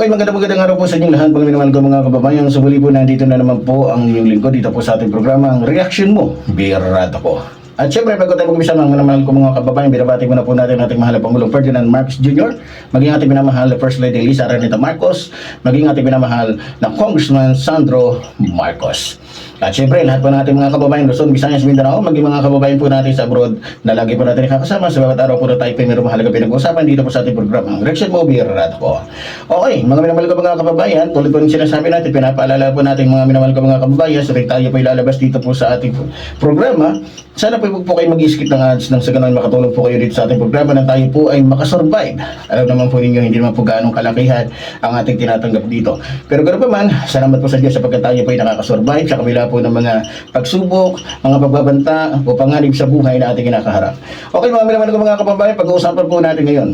Okay, magandang magandang araw po sa inyong lahat, mga minamahal ko mga kababayan. Sa muli po, nandito na naman po ang inyong lingkod dito po sa ating programa, ang reaction mo, birada ko. At syempre, bago tayo mag-umpisa mga minamahal ko mga kababayan, binabati muna po natin ating mahal na Pangulong Ferdinand Marcos Jr., maging ating minamahal na First Lady Lisa Araneta Marcos, maging ating minamahal na Congressman Sandro Marcos. At syempre, lahat po natin mga kababayan Luzon, Visayas, Mindanao, maging mga kababayan po natin sa abroad na lagi po natin nakakasama sa bawat araw po na tayo po mayroong mahalaga pinag-uusapan dito po sa ating programa, ang Reaction Mo, Birada ko. Okay, mga minamahal ko mga kababayan, tulad po ng sinasabi natin, pinapaalala po natin mga minamahal ko mga kababayan, sa tayo po ilalabas dito po sa ating programa. Sana po po kayo mag-skip ng ads nang sa ganun makatulong po kayo dito sa ating programa nang tayo po ay makasurvive. Alam naman po ninyo, hindi naman po gaanong kalakihan ang ating tinatanggap dito. Pero ganoon pa man, salamat po sa Diyos sapagkat tayo po ay nakakasurvive sa kabila po ng mga pagsubok, mga pagbabanta o panganib sa buhay na ating kinakaharap. Okay mga minamahal ko mga kababayan, pag-uusapan po natin ngayon.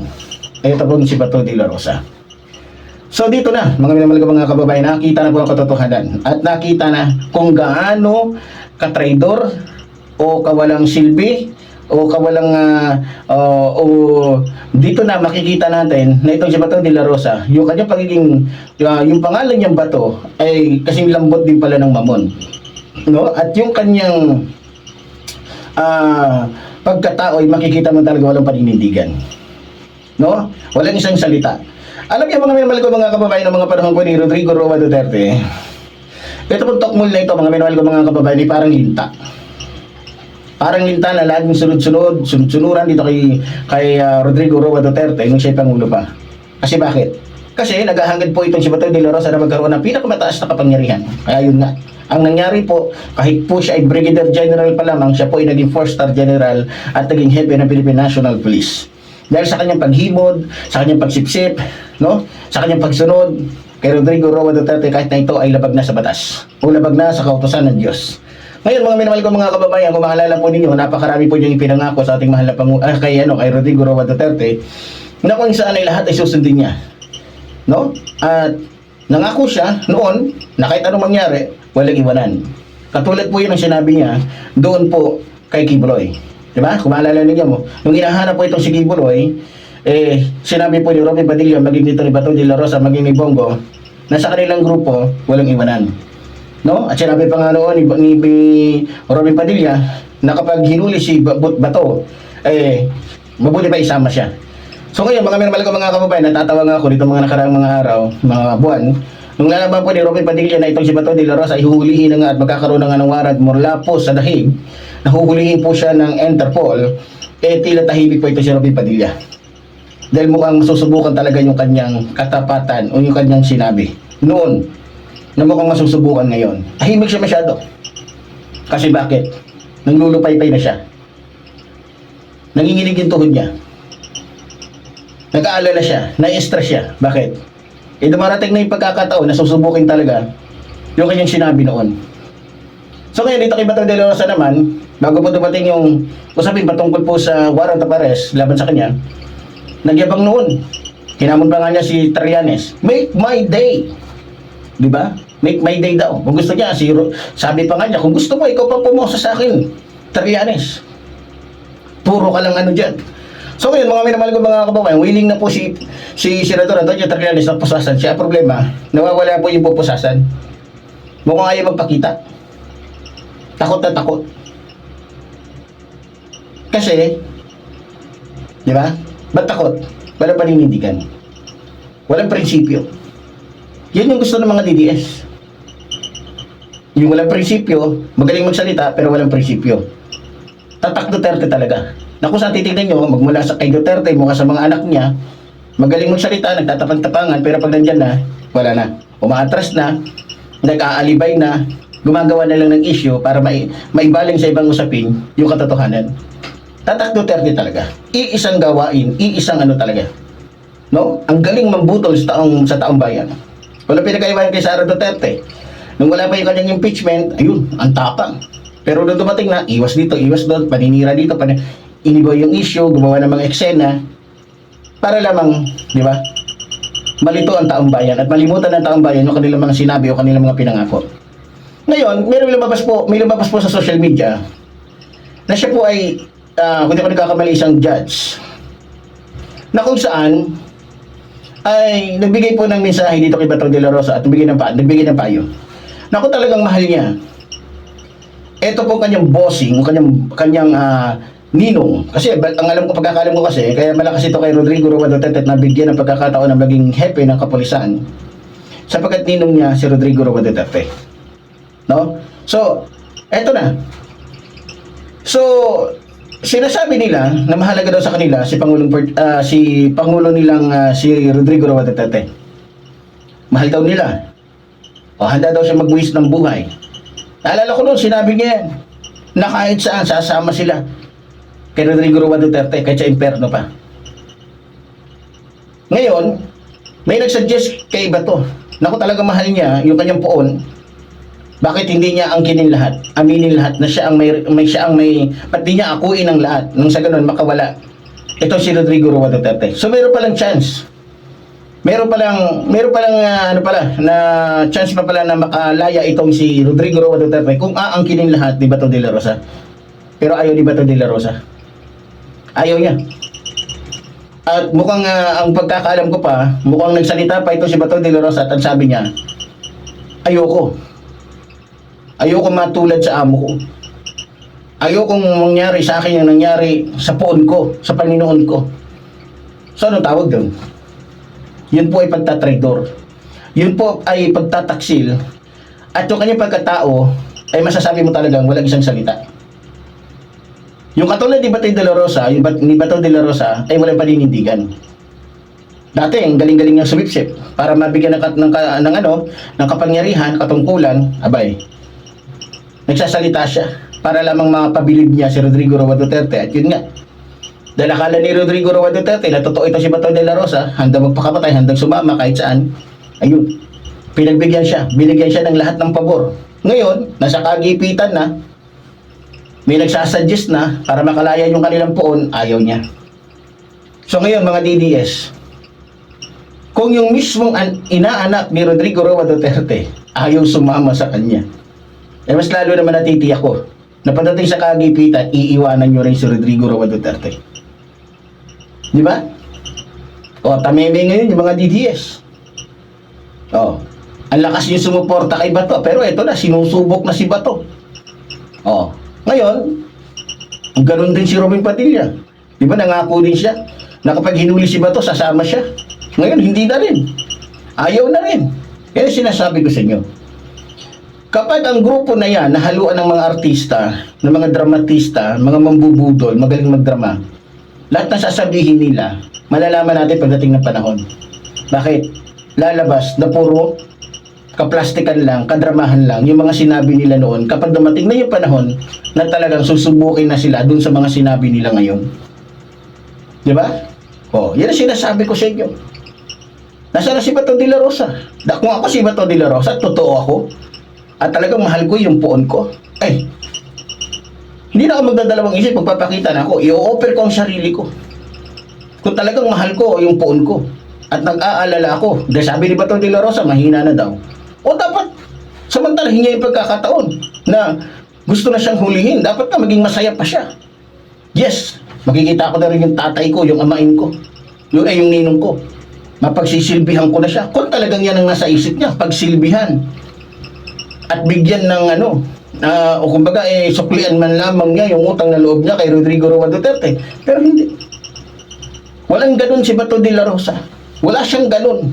Ito po si Bato de la Rosa. So dito na, mga minamahal ko mga kababayan, nakita na po ang katotohanan at nakita na kung gaano katraidor o kawalang silbi o kawalang ah, ah, o dito na makikita natin na itong si Bato de la Rosa, yung kanyang pagiging ah, yung pangalan niyang Bato ay kasing lambot din pala ng mamon. No? At yung kanyang ah pagkatao ay makikita mo talaga walang paninindigan. No? Walang isang salita. Alam niyo mga minamahal ko mga kababayan ng mga panahon po ni Rodrigo Roa Duterte. Ito pong tokmol na ito mga minamahal ko mga kababayan ay parang linta. Parang linta na laging sunod-sunod, sunod-sunuran dito kay, kay ah, Rodrigo Roa Duterte nung siya'y Pangulo pa. Kasi bakit? Kasi naghahangad po itong si Bato de la Rosa na magkaroon ng pinakamataas na kapangyarihan. Kaya yun nga. Ang nangyari po, kahit po siya ay Brigadier General pa lamang, siya po ay naging 4-star General at naging hepe ng Philippine National Police. Dahil sa kanyang paghimod, sa kanyang pagsipsip, no? sa kanyang pagsunod, kay Rodrigo Roa Duterte kahit na ito ay labag na sa batas o labag na sa kautosan ng Diyos. Ngayon mga minamahal ko mga kababayan, kung maalala po ninyo, napakarami po niyong ipinangako sa ating mahal na pangu ah, kay, ano, kay Rodrigo Roa Duterte na kung saan ay lahat ay susundin niya. No? At nangako siya noon na kahit anong mangyari, walang iwanan. Katulad po yun ang sinabi niya doon po kay Kibuloy. Di ba? Kung maalala ninyo mo, nung hinahanap po itong si Kibuloy, eh, sinabi po ni Robin Padilla, maging dito ni Bato de la Rosa, maging ni Bongo, na sa kanilang grupo, walang iwanan. No? At sinabi pa nga noon ni, ni, ni Robin Padilla na kapag hinuli si Bato, eh, mabuti pa isama siya. So ngayon, mga minamahal ko mga kababayan, natatawa nga ako dito mga nakaraang mga araw, mga buwan, nung lalaban po ni Robin Padilla na itong si Bato de la Rosa ay huhulihin na nga at magkakaroon ng warrant mula po sa dahig, nahuhulihin po siya ng Interpol, eh tila tahimik po ito si Robin Padilla. Dahil mukhang masusubukan talaga yung kanyang katapatan o yung kanyang sinabi. Noon, na mukhang masusubukan ngayon. Tahimik siya masyado. Kasi bakit? Nanglulupay-pay na siya. Nanginginig yung tuhod niya. Nag-aalala siya, na-stress siya. Bakit? Eh dumarating na yung pagkakataon na susubukin talaga yung kanyang sinabi noon. So ngayon dito kay Batang de Rosa naman, bago po dumating yung usapin patungkol po sa warrant of laban sa kanya, nagyabang noon. Hinamon pa nga niya si Trillanes, make my day. Di ba? Make my day daw. Kung gusto niya, si, Ro- sabi pa nga niya, kung gusto mo, ikaw pa pumosa sa akin. Trillanes. Puro ka lang ano dyan. So ngayon, mga minamahal ko mga kababayan, willing na po si si Senador Antonio Trillanes na pusasan siya. Problema, nawawala po yung pupusasan. Mukhang ayaw magpakita. Takot na takot. Kasi, di ba? Ba't takot? Walang paninindigan. Walang prinsipyo. Yan yung gusto ng mga DDS. Yung walang prinsipyo, magaling magsalita pero walang prinsipyo. Tatak Duterte talaga. Na kung saan titignan nyo, magmula sa kay Duterte, mukha sa mga anak niya, magaling magsalita, nagtatapang-tapangan, pero pag nandyan na, wala na. Umaatras na, nag-aalibay na, gumagawa na lang ng issue para mai maibaling sa ibang usapin yung katotohanan. Tatak Duterte talaga. Iisang gawain, iisang ano talaga. No? Ang galing mambutol sa taong sa taong bayan. Wala pinagkaibahan kay Sara Duterte. Nung wala pa yung kanyang impeachment, ayun, ang tapang. Pero nung dumating na, iwas dito, iwas doon, paninira dito, pan iniboy yung issue, gumawa ng mga eksena, para lamang, di ba, malito ang taong bayan at malimutan ng taong bayan yung kanilang mga sinabi o kanilang mga pinangako. Ngayon, may lumabas po, may lumabas po sa social media na siya po ay, ah, kung di ako nagkakamali, isang judge na kung saan ay nagbigay po ng mensahe dito kay Bato de la Rosa at nagbigay ng, pa, nagbigay ng payo. Naku talagang mahal niya. Ito po kanyang bossing, kanyang, kanyang ah, ninong. Kasi ang alam ko, pagkakalam ko kasi, kaya malakas ito kay Rodrigo Roa Duterte at nabigyan ng pagkakataon na maging hepe ng kapulisan. Sapagkat ninong niya si Rodrigo Roa Duterte. No? So, eto na. So, sinasabi nila na mahalaga daw sa kanila si Pangulong ah, si Pangulo nilang ah, si Rodrigo Roa Duterte. Mahal daw nila. O handa daw siya magbuwis ng buhay. Naalala ko noon, sinabi niya na kahit saan sasama sila kay Rodrigo Roa Duterte kahit sa pa. Ngayon, may nagsuggest kay Bato. Naku talaga mahal niya yung kanyang poon. Bakit hindi niya angkinin lahat? Aminin lahat na siya ang may, may siya ang may pati niya akuin ang lahat nung sa ganun makawala. Ito si Rodrigo Roa Duterte. So meron palang chance. Meron palang meron palang ah, ano pala na chance pa pala na makalaya itong si Rodrigo Roa Duterte kung aangkinin lahat ni Bato de la Rosa. Pero ayaw ni Bato de la Rosa. Ayaw niya. At mukhang ah, ang pagkakaalam ko pa, mukhang nagsalita pa ito si Bato de la Rosa at ang sabi niya, ayoko. Ayoko matulad sa amo ko. Ayokong mangyari sa akin yung nangyari sa poon ko, sa Panginoon ko. So ano tawag doon? Yun po ay pagtatraidor. Yun po ay pagtataksil. At yung kanyang pagkatao ay masasabi mo talagang walang isang salita. Yung katulad ni Batay de la Rosa, yung bat, ni Bato de la Rosa ay walang paninindigan. Dati, ang galing-galing niyang sumipsip para mabigyan ng, ng, ka- ng, ano, ng kapangyarihan, katungkulan, abay, nagsasalita siya para lamang mapabilib niya si Rodrigo Roa Duterte at yun nga. Dahil akala ni Rodrigo Roa Duterte na totoo ito si Bato de la Rosa handang magpakamatay, handang sumama kahit saan ayun, pinagbigyan siya binigyan siya ng lahat ng pabor. Ngayon, nasa kagipitan na may nagsasuggest na para makalaya yung kanilang poon, ayaw niya so ngayon mga DDS kung yung mismong an- inaanak ni Rodrigo Roa Duterte ayaw sumama sa kanya eh mas lalo naman natitiyak ko na pagdating sa kagipitan, iiwanan nyo rin si Rodrigo Roa Duterte. Di ba? O, tameme ngayon yung mga DDS. O, ang lakas yung sumuporta kay Bato, pero eto na, sinusubok na si Bato. O, ngayon, ganun din si Robin Padilla. Di ba, nangako din siya na kapag hinuli si Bato, sasama siya. Ngayon, hindi na rin. Ayaw na rin. Kaya sinasabi ko sa inyo, Kapag ang grupo na yan, nahaluan ng mga artista, ng mga dramatista, mga mambubudol, magaling magdrama, lahat ng sasabihin nila, malalaman natin pagdating ng panahon. Bakit? Lalabas na puro kaplastikan lang, kadramahan lang, yung mga sinabi nila noon, kapag dumating na yung panahon, na talagang susubukin na sila dun sa mga sinabi nila ngayon. Di ba? O, yan ang sinasabi ko sa inyo. Nasaan na si Bato de la Rosa? Da, kung ako si Bato de la Rosa, totoo ako, at talagang mahal ko yung poon ko, ay, hindi na ako magdadalawang isip, magpapakita na ako, i-offer ko ang sarili ko. Kung talagang mahal ko yung poon ko, at nag-aalala ako, dahil sabi ni Bato de la Rosa, mahina na daw. Samantalahin niya yung pagkakataon na gusto na siyang hulihin, dapat na maging masaya pa siya. Yes, makikita ko na rin yung tatay ko, yung amain ko, yung, eh, yung ninong ko. Mapagsisilbihan ko na siya. Kung talagang yan ang nasa isip niya, pagsilbihan at bigyan ng ano, na o kumbaga eh suklian man lamang niya yung utang na loob niya kay Rodrigo Roa Duterte. Pero hindi. Walang ganun si Bato de la Rosa. Wala siyang ganun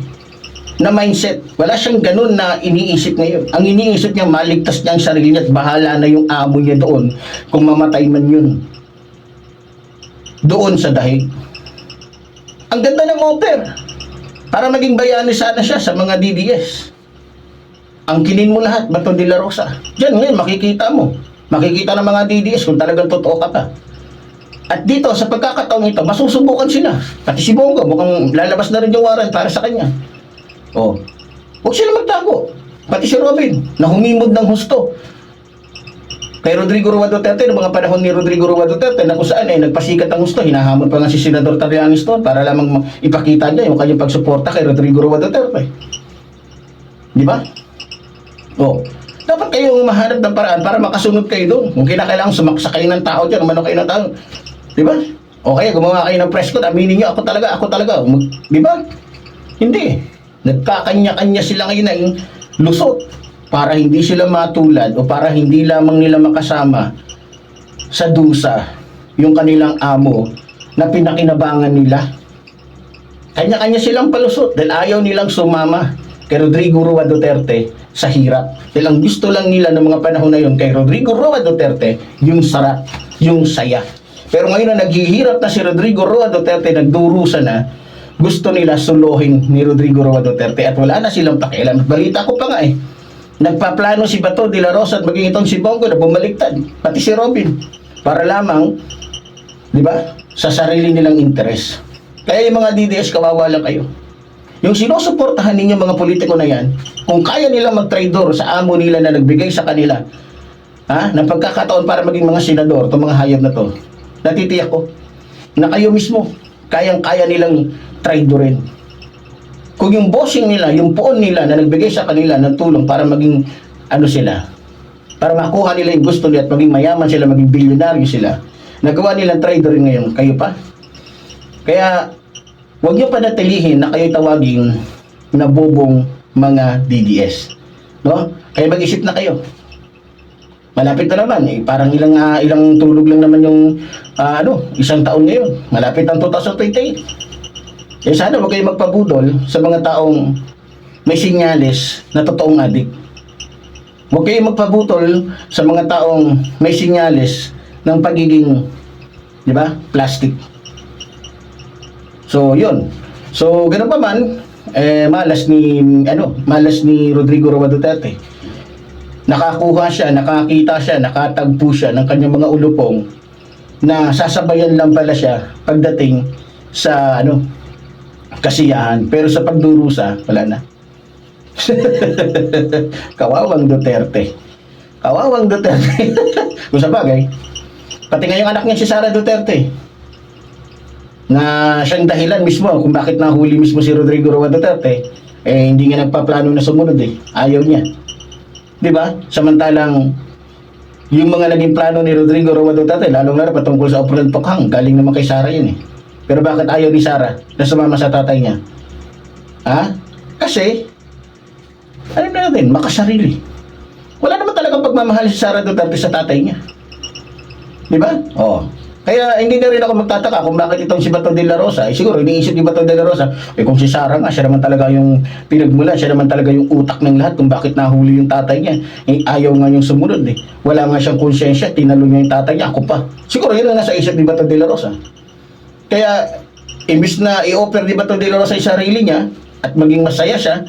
na mindset. Wala siyang ganun na iniisip ngayon. Ang iniisip niya, maligtas niya ang sarili niya at bahala na yung amo niya doon kung mamatay man yun. Doon sa dahig. Ang ganda ng offer. Para maging bayani sana siya sa mga DDS ang kinin mo lahat, Bato de la Rosa. Diyan ngayon, makikita mo. Makikita ng mga DDS kung talagang totoo ka pa. At dito, sa pagkakataong ito, masusubukan sila. Pati si Bongo, mukhang lalabas na rin yung warrant para sa kanya. Oh. Huwag sila magtago. Pati si Robin, na humimod ng husto. Kay Rodrigo Roa Duterte, noong mga panahon ni Rodrigo Roa Duterte, na kung saan ay nagpasikat ang gusto, hinahamon pa nga si Senador Tarlanis doon para lamang ma- ipakita niya yung kanyang pagsuporta kay Rodrigo Roa Duterte. Di ba? Oh. Dapat kayong mahanap ng paraan para makasunod kayo doon. Kung kinakailangan sumaksa kayo ng tao dyan, umano kayo ng tao. Di ba? O kaya gumawa kayo ng press con, aminin nyo, ako talaga, ako talaga. Di ba? Hindi. Nagkakanya-kanya sila ngayon yung lusot para hindi sila matulad o para hindi lamang nila makasama sa dusa yung kanilang amo na pinakinabangan nila. Kanya-kanya silang palusot dahil ayaw nilang sumama kay Rodrigo Roa Duterte sa hirap. Dahil ang gusto lang nila ng mga panahon na yun kay Rodrigo Roa Duterte, yung sarap, yung saya. Pero ngayon na naghihirap na si Rodrigo Roa Duterte, nagdurusa na, gusto nila suluhin ni Rodrigo Roa Duterte at wala na silang pakialam. Balita ko pa nga eh, nagpaplano si Bato de la Rosa at maging itong si Bongo na bumaliktad, pati si Robin, para lamang, di ba, sa sarili nilang interes. Kaya yung mga DDS, kawawa lang kayo. Yung sinusuportahan ninyo mga politiko na yan, kung kaya nilang mag-traitor sa amo nila na nagbigay sa kanila, ha, ng pagkakataon para maging mga senador, itong mga hayop na to, natitiyak ko, na kayo mismo, kayang-kaya nilang traidorin. Kung yung bossing nila, yung poon nila na nagbigay sa kanila ng tulong para maging, ano sila, para makuha nila yung gusto nila at maging mayaman sila, maging bilyonaryo sila, nagawa nilang traidorin ngayon, kayo pa? Kaya, huwag niyo panatilihin na kayo tawagin na bobong mga DDS. No? Kaya mag-isip na kayo. Malapit na naman eh. Parang ilang ah, ilang tulog lang naman yung ah, ano, isang taon ngayon. Malapit ang 2028. Eh sana huwag kayo magpabudol sa mga taong may sinyales na totoong adik. Huwag kayo magpabutol sa mga taong may sinyales ng pagiging, di ba, plastic. So, yun. So, ganun pa man, eh, malas ni, ano, malas ni Rodrigo Roa Duterte. Nakakuha siya, nakakita siya, nakatagpo siya ng kanyang mga ulupong na sasabayan lang pala siya pagdating sa, ano, kasiyahan. Pero sa pagdurusa, wala na. Kawawang Duterte. Kawawang Duterte. Kung sa bagay, pati nga yung anak niya si Sara Duterte, na siyang dahilan mismo kung bakit nahuli mismo si Rodrigo Roa Duterte, eh hindi nga nagpaplano na sumunod eh. Ayaw niya. 'Di ba? Samantalang yung mga naging plano ni Rodrigo Roa Duterte, lalong lalo patungkol sa Opulent Tokhang, galing naman kay Sara yun eh. Pero bakit ayaw ni Sara na sumama sa tatay niya? Ha? Kasi, ano na natin, makasarili. Wala naman talagang pagmamahal si Sara Duterte sa tatay niya. Di ba? Oo. Kaya hindi na rin ako magtataka kung bakit itong si Bato de la Rosa, eh, siguro iniisip ni Bato de la Rosa, eh kung si Sara nga, siya naman talaga yung pinagmula, siya naman talaga yung utak ng lahat kung bakit nahuli yung tatay niya. Eh, ayaw nga yung sumunod eh. Wala nga siyang konsyensya, tinalo niya yung tatay niya, ako pa. Siguro yun ang nasa isip ni Bato de la Rosa. Kaya, imbis na i-offer ni Bato de yung sarili niya at maging masaya siya,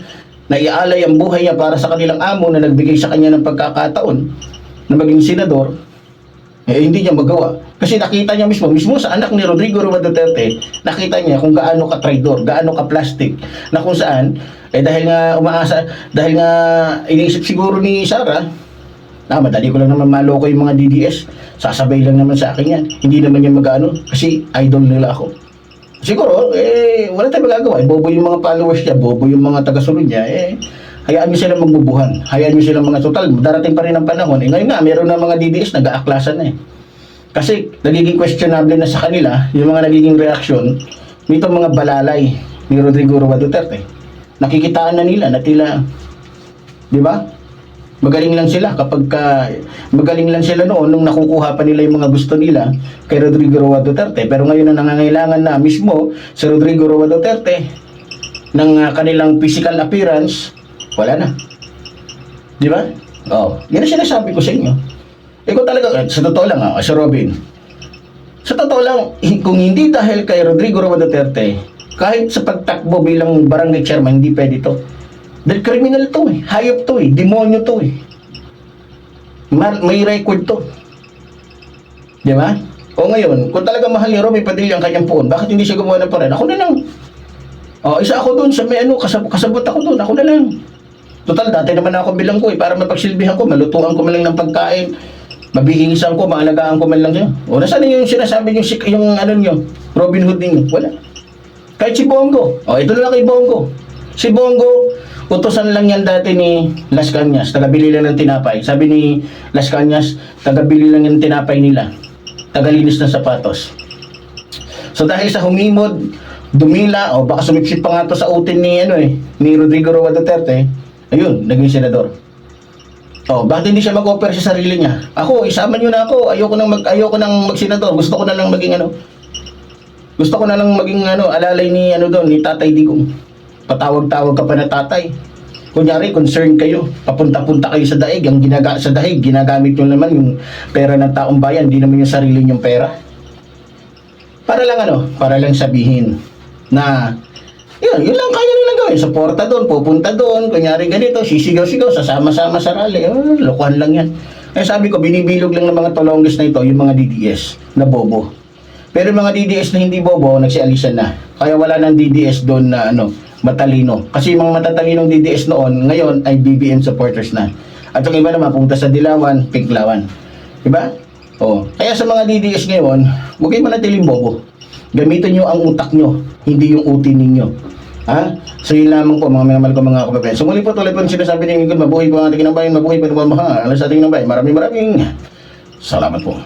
na iaalay ang buhay niya para sa kanilang amo na nagbigay sa kanya ng pagkakataon na maging senador, eh, hindi niya magawa. Kasi nakita niya mismo, mismo sa anak ni Rodrigo Roa Duterte, nakita niya kung gaano ka traidor, gaano ka plastic, na kung saan, eh dahil nga umaasa, dahil nga iniisip siguro ni Sarah, na madali ko lang naman maloko yung mga DDS, sasabay lang naman sa akin yan. Hindi naman yan mag-ano, kasi idol nila ako. Siguro, eh, wala tayong magagawa. Eh, bobo yung mga followers niya, bobo yung mga taga-sunod niya, eh, hayaan niyo silang magbubuhan. Hayaan niyo silang mga total. Darating pa rin ang panahon. Eh, ngayon nga, meron na mga DDS nag-aaklasan na eh. Kasi nagiging questionable na sa kanila yung mga nagiging reaksyon nitong mga balalay ni Rodrigo Roa Duterte. Nakikitaan na nila na tila, di ba? Magaling lang sila kapag ka, magaling lang sila noon nung nakukuha pa nila yung mga gusto nila kay Rodrigo Roa Duterte. Pero ngayon na nangangailangan na mismo si Rodrigo Roa Duterte ng ah, kanilang physical appearance, wala na. Di ba? Oo. Yan ang sinasabi ko sa inyo. Kung talaga, eh, sa totoo lang, ah, Sir Robin, sa totoo lang, kung hindi dahil kay Rodrigo Roa Duterte, kahit sa pagtakbo bilang barangay chairman, hindi pwede to. Dahil criminal to eh. Hayop to eh. Demonyo to eh. Ma- may record to. Di ba? O ngayon, kung talaga mahal ni Romy Padilla ang kanyang puon, bakit hindi siya gumawa ng paraan? Ako na lang. O, isa ako doon sa may ano, kasab kasabot ako doon. Ako na lang. Total, dati naman ako bilang ko eh. Para mapagsilbihan ko, malutuan ko man lang ng pagkain. Mabihingisan ko, maalagaan ko man lang yun. O, nasaan yung sinasabi yung, sik- yung ano nyo, Robin Hood ninyo? Wala. Kahit si Bongo. O, ito na lang kay Bongo. Si Bongo, utosan lang yan dati ni Las Cañas. Tagabili lang ng tinapay. Sabi ni Las Cañas, tagabili lang yung tinapay nila. Tagalinis ng sapatos. So dahil sa humimod, dumila o baka sumipsip pa nga to sa utin ni ano eh ni Rodrigo Roa Duterte ayun naging senador Oh, bakit hindi siya mag-offer sa sarili niya? Ako, isama niyo na ako. Ayoko nang mag ayoko nang magsenador. Gusto ko na lang maging ano. Gusto ko na lang maging ano, alalay ni ano doon, ni Tatay Digong. Patawag-tawag ka pa na tatay. Kunyari, concern kayo. Papunta-punta kayo sa daig. Ang ginaga sa daig, ginagamit nyo naman yung pera ng taong bayan, hindi naman yung sarili nyong pera. Para lang ano, para lang sabihin na yun, yun lang kaya nilang gawin. Suporta doon, pupunta doon, kunyari ganito, sisigaw-sigaw, sasama-sama sa rally. Oh, lokohan lang yan. Kaya sabi ko, binibilog lang ng mga tolongges na ito, yung mga DDS na bobo. Pero yung mga DDS na hindi bobo, nagsialisan na. Kaya wala nang DDS doon na ano, matalino. Kasi yung mga matatalinong DDS noon, ngayon ay BBM supporters na. At yung iba naman, pumunta sa Dilawan, Pinklawan. Diba? Oh. Kaya sa mga DDS ngayon, huwag kayo manatiling bobo. Gamitin nyo ang utak nyo, hindi yung utin ninyo. Ha? So yun lamang po mga minamahal ko mga kababayan. So muli po tuloy po ang sinasabi ng Lingkod, mabuhay po ang ating ng bayan, mabuhay po ang mga alas ating ng bayan. Maraming maraming salamat po.